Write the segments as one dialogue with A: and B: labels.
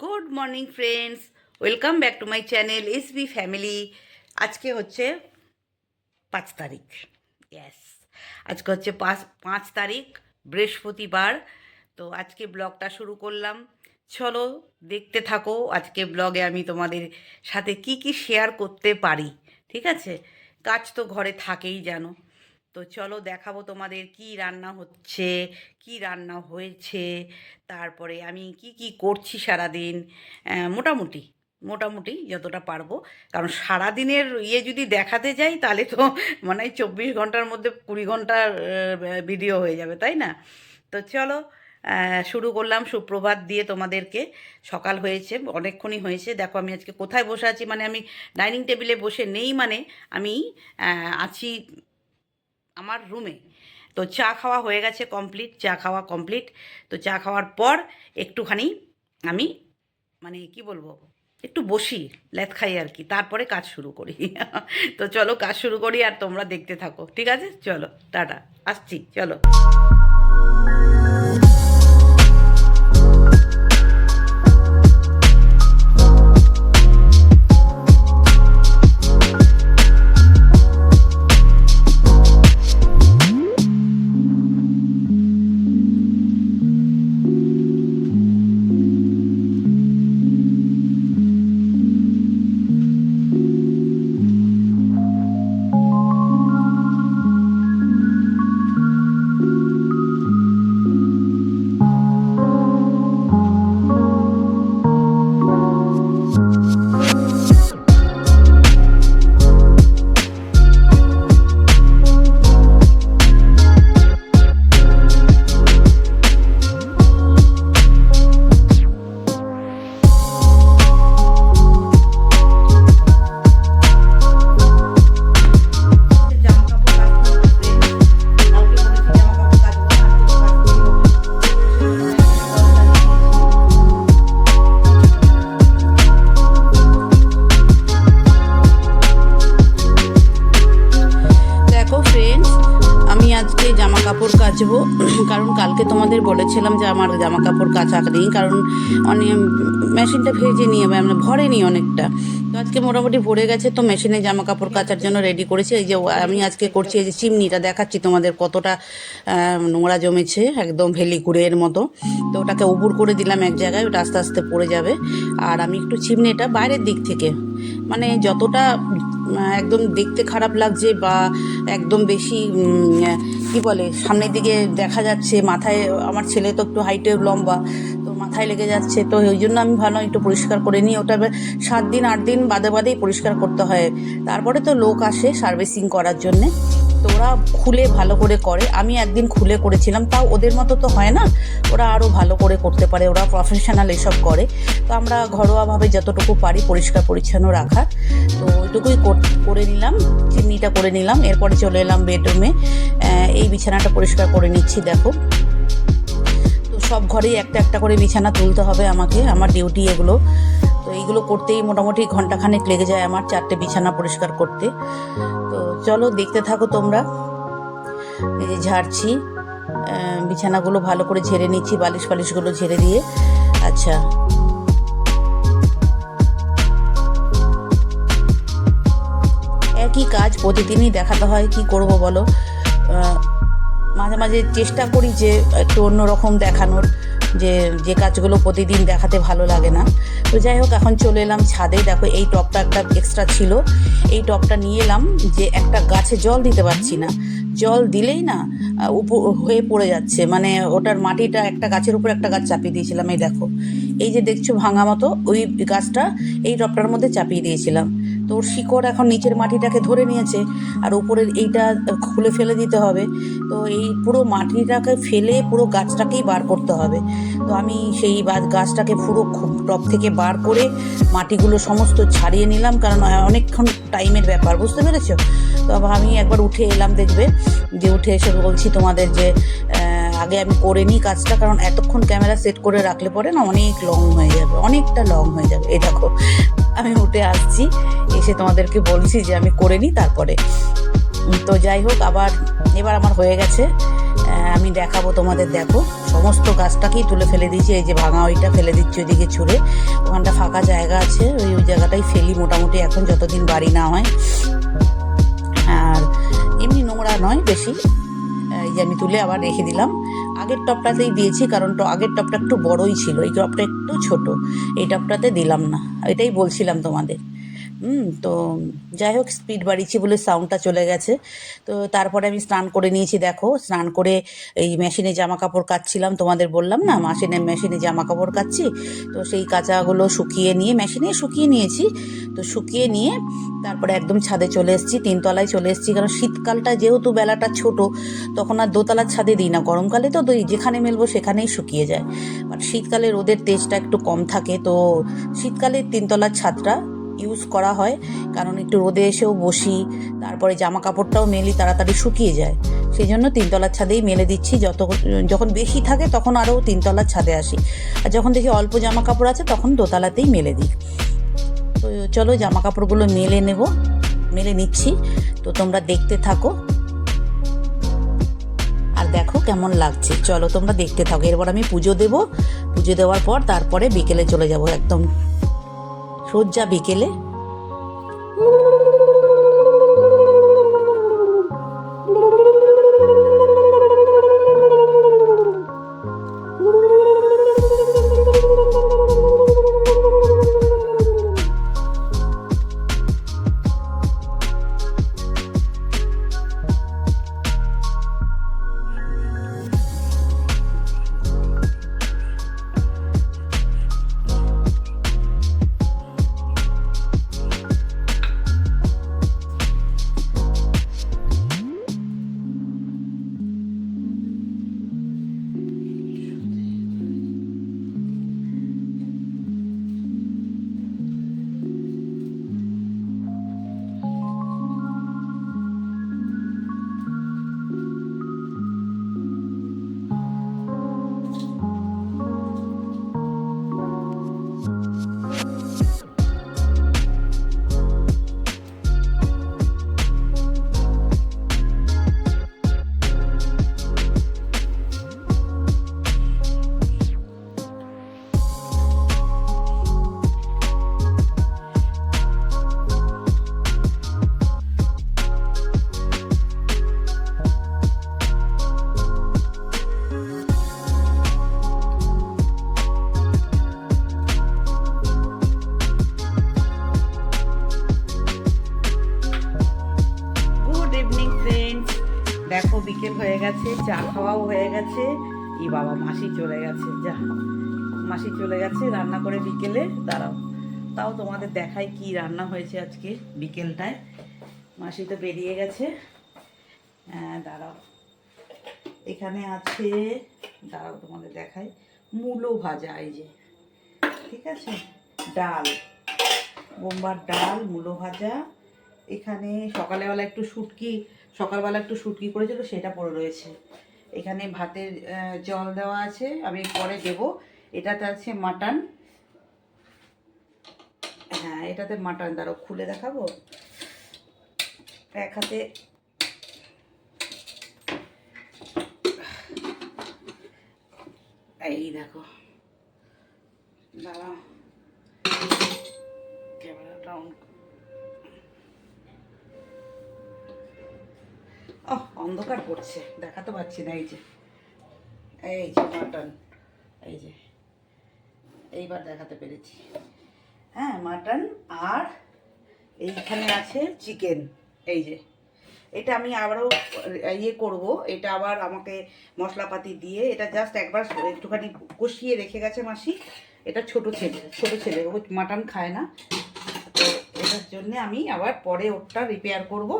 A: Good morning friends welcome back to my channel S B family আজকে হচ্ছে পাঁচ তারিখ। ইয়েস আজকে হচ্ছে পাঁচ পাঁচ তারিখ, বৃহস্পতিবার। তো আজকে ব্লগটা শুরু করলাম। চলো দেখতে থাকো আজকে ব্লগে আমি তোমাদের সাথে কি কি শেয়ার করতে পারি। ঠিক আছে? কাজ তো ঘরে থাকেই জানো। তো চলো দেখাবো তোমাদের কি রান্না হচ্ছে, কি রান্না হয়েছে, তারপরে আমি কি কি করছি সারাদিন মোটামুটি মোটামুটি যতটা পারব। কারণ সারাদিনের ইয়ে যদি দেখাতে যাই, তাহলে তো মানে চব্বিশ ঘণ্টার মধ্যে কুড়ি ঘণ্টার ভিডিও হয়ে যাবে, তাই না? তো চলো শুরু করলাম সুপ্রভাত দিয়ে তোমাদেরকে। সকাল হয়েছে, অনেকক্ষণই হয়েছে। দেখো আমি আজকে কোথায় বসে আছি মানে আমি ডাইনিং টেবিলে বসে নেই মানে আমি আছি আমার রুমে। তো চা খাওয়া হয়ে গেছে কমপ্লিট চা খাওয়া কমপ্লিট তো চা খাওয়ার পর একটুখানি আমি মানে কি বলব, একটু বসি লেথ খাই আর কি। তারপরে কাজ শুরু করি। তো চলো কাজ শুরু করি আর তোমরা দেখতে থাকো। ঠিক আছে? চলো, টাটা। আসছি, চলো। বলেছিলাম যে আমার জামা কাপড় কাচা নেই কারণ অনেক মেশিনটা ভেজে নিয়ে মানে ভরেনি অনেকটা। তো আজকে মোটামুটি ভরে গেছে, তো মেশিনে জামা কাপড় কাচার জন্য রেডি করেছি। এই যে আমি আজকে করছি এই যে চিমনিটা, দেখাচ্ছি তোমাদের কতটা নোংরা জমেছে, একদম ভেলি ভেলিকুড়ের মতো। তো ওটাকে উবুর করে দিলাম এক জায়গায়, ওটা আস্তে আস্তে পড়ে যাবে। আর আমি একটু চিমনিটা বাইরের দিক থেকে মানে যতটা একদম দেখতে খারাপ লাগছে বা একদম বেশি কি বলে, সামনের দিকে দেখা যাচ্ছে, মাথায়, আমার ছেলে তো একটু হাইটের লম্বা, তো মাথায় লেগে যাচ্ছে, তো ওই জন্য আমি ভাবলাম একটু পরিষ্কার করে নিই, ওটা সাত দিন, আট দিন বাদে বাদেই পরিষ্কার করতে হয়। তারপরে তো লোক আসে সার্ভিসিং করার জন্যে। তো ওরা খুলে ভালো করে করে। আমি একদিন খুলে করেছিলাম, তাও ওদের মতো তো হয় না। ওরা আরও ভালো করে করতে পারে, ওরা প্রফেশনাল এসব করে। তো আমরা ঘরোয়াভাবে যতটুকু পারি পরিষ্কার পরিচ্ছন্ন রাখার। তো ওইটুকুই কর- নিলাম, চিমনিটা করে নিলাম, এরপরে চলে এলাম বেডরুমে। এই বিছানাটা পরিষ্কার করে নিচ্ছি, দেখো। সব ঘরেই একটা একটা করে বিছানা তুলতে হবে আমাকে, আমার ডিউটি এগুলো। তো এইগুলো করতেই মোটামুটি ঘন্টাখানেক লেগে যায় আমার চারটে বিছানা পরিষ্কার করতে। তো চলো দেখতে থাকো তোমরা। এই যে ঝাড়ছি। বিছানাগুলো ভালো করে ঝেড়ে নিচ্ছি, বালিশ ফালিশগুলো ঝেড়ে দিয়ে। আচ্ছা। একই কাজ প্রতিদিনই দেখাতে হয়, কি করব বলো? মাঝে মাঝে চেষ্টা করি যে একটু অন্যরকম দেখানোর। যে যে কাজগুলো প্রতিদিন দেখাতে ভালো লাগে না। তো যাই হোক এখন চলে এলাম ছাদে। দেখো এই টপটা একটা এক্সট্রা ছিল। এই টপটা নিয়ে এলাম যে একটা গাছে জল দিতে পারছি না। জল দিলেই না আহ, উপ হয়ে পড়ে যাচ্ছে। মানে ওটার মাটিটা একটা গাছের উপর একটা গাছ চাপিয়ে দিয়েছিলাম এই দেখো। এই যে দেখছ ভাঙা মতো ওই গাছটা এই টপটার মধ্যে চাপিয়ে দিয়েছিলাম। তো ওর শিকড় এখন নিচের মাটিটাকে ধরে নিয়েছে আর উপরের এইটা খুলে ফেলে দিতে হবে। তো এই পুরো মাটিটাকে ফেলে পুরো গাছটাকেই বার করতে হবে। তো আমি সেই গাছটাকে পুরো টপ থেকে বার করে মাটিগুলো সমস্ত ছাড়িয়ে নিলাম, কারণ অনেকক্ষণ টাইমের ব্যাপার, বুঝতে পেরেছ? তো আমি একবার উঠে এলাম দেখবে, যে উঠে এসে বলছি তোমাদের যে আগে আমি করে নিই কাজটা, কারণ এতক্ষণ ক্যামেরা সেট করে রাখলে পরে না অনেক লং হয়ে যাবে, অনেকটা লং হয়ে যাবে। এই দেখো, আমি উঠে আসছি। এসে তোমাদেরকে বলছি যে আমি করে নিই তারপরে। তো যাই হোক, আবার, এবার আমার হয়ে গেছে। আমি দেখাবো তোমাদের, দেখো। সমস্ত গাছটাকেই তুলে ফেলে দিয়েছি। এই যে ভাঙা ওইটা ফেলে দিচ্ছি ওইদিকে ছুঁড়ে। ওখানটা ফাঁকা জায়গা আছে। ওই ওই জায়গাটাই ফেলি মোটামুটি এখন, যতদিন বাড়ি না হয়। আর এমনি নোংরা নয় বেশি। এই যে আমি তুলে আবার রেখে দিলাম। আগের টপটাতেই দিয়েছি, কারণ তো আগের টপটা একটু বড়ই ছিল। এই টপটা একটু ছোট। এই টপটাতে দিলাম না। এটাই বলছিলাম তোমাদের। তো যাই হোক স্পিড বাড়িয়েছি বলে সাউন্ডটা চলে গেছে। তো তারপরে আমি স্নান করে নিয়েছি, দেখো, স্নান করে এই মেশিনে জামা কাপড় কাচ্ছিলাম, তোমাদের বললাম না মেশিনে মেশিনে জামা কাপড় কাচ্ছি। তো সেই কাঁচাগুলো শুকিয়ে নিয়ে মেশিনে শুকিয়ে নিয়েছি। তো শুকিয়ে নিয়ে তারপরে একদম ছাদে চলে এসেছি, তিনতলায় চলে এসেছি। কারণ শীতকালটা যেহেতু বেলাটা ছোট, তখন আর দোতলার ছাদে দিই না। গরমকালে তো দিই যেখানে মেলবো সেখানেই শুকিয়ে যায়। বাট শীতকালে রোদের তেজটা একটু কম থাকে, তো শীতকালে তিনতলার ছাদটা ইউজ করা হয়। কারণ একটু রোদে এসেও বসি, তারপরে জামা কাপড়টাও মেলি তাড়াতাড়ি শুকিয়ে যায়। সেই জন্য তিনতলার ছাদেই মেলে দিচ্ছি। যত যখন বেশি থাকে তখন আরও তিনতলার ছাদে আসি। আর যখন দেখি অল্প জামা কাপড় আছে তখন দোতলাতেই মেলে দিই। তো চলো জামা কাপড়গুলো মেলে নেব, মেলে নিচ্ছি। তো তোমরা দেখতে থাকো। আর দেখো কেমন লাগছে। চলো তোমরা দেখতে থাকো। এরপর আমি পুজো দেব। পুজো দেওয়ার পর তারপরে বিকেলে চলে যাব একদম। সজ্জা বিকেলে দেখো বিকেল হয়ে গেছে, চা খাওয়াও হয়ে গেছে। ই বাবা, মাসি চলে গেছে, যা। মাসি চলে গেছে, রান্না করে বিকেলে, দাঁড়াও। তাও তোমাদের দেখাই কি রান্না হয়েছে আজকে বিকেলটায়। মাসি তো বেরিয়ে গেছে। হ্যাঁ দাঁড়াও। এখানে আছে, দাঁড়াও তোমাদের দেখাই, মূলো ভাজা, এই যে। ঠিক আছে? ডাল। বোম্বার ডাল, মূলো ভাজা। এখানে সকালবেলা একটু শুটকি সকালবেলা একটু শুটকি করেছিল, সেটা পড়ে রয়েছে। এখানে ভাতের জল দেওয়া আছে, আমি পরে দেব। এটাতে আছে মাটন। হ্যাঁ এটাতে মাটন, দাঁড়াও, খুলে দেখাবো? এক হাতে এই দেখো। দাঁড়াও। অন্ধকার পড়ছে দেখাতে পাচ্ছি না, এই যে। এই যে মাটন এই যে। এইবার দেখাতে পেরেছি। হ্যাঁ মাটন আর এইখানে আছে চিকেন এই যে। এটা আমি আবারও ইয়ে করব। এটা আবার আমাকে মশলাপাতি দিয়ে, এটা জাস্ট একবার একটুখানি কষিয়ে রেখে গেছে মাসি। এটা ছোট ছেলে ছোট ছেলে, ও মাটন খায় না। তো এটার জন্যে আমি আবার পরে ওটা রিপেয়ার করব।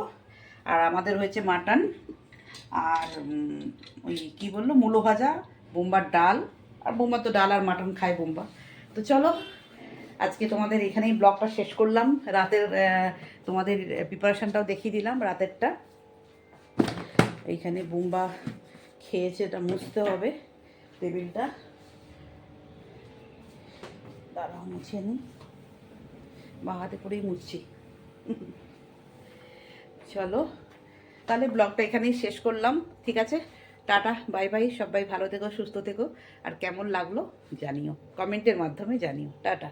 A: আর আমাদের হয়েছে মাটন আর ওই কী বলল, মূলো ভাজা, বোম্বার ডাল। আর বোম্বা তো ডাল আর মাটন খায় বোম্বা তো চলো, আজকে তোমাদের এখানেই ব্লগটা শেষ করলাম। রাতের তোমাদের প্রিপারেশনটাও দেখিয়ে দিলাম রাতেরটা। এইখানে বুম্বা খেয়েছে, এটা মুছতে হবে টেবিলটা। দাঁড়াও, মুছে নিই বা হাতে করেই মুছছি। চলো। তাহলে ব্লগটা এখানেই শেষ করলাম। ঠিক আছে? টাটা, বাই বাই, সবাই ভালো থেকো, সুস্থ থেকো। আর কেমন লাগল জানিও। কমেন্টের মাধ্যমে জানিও। টাটা।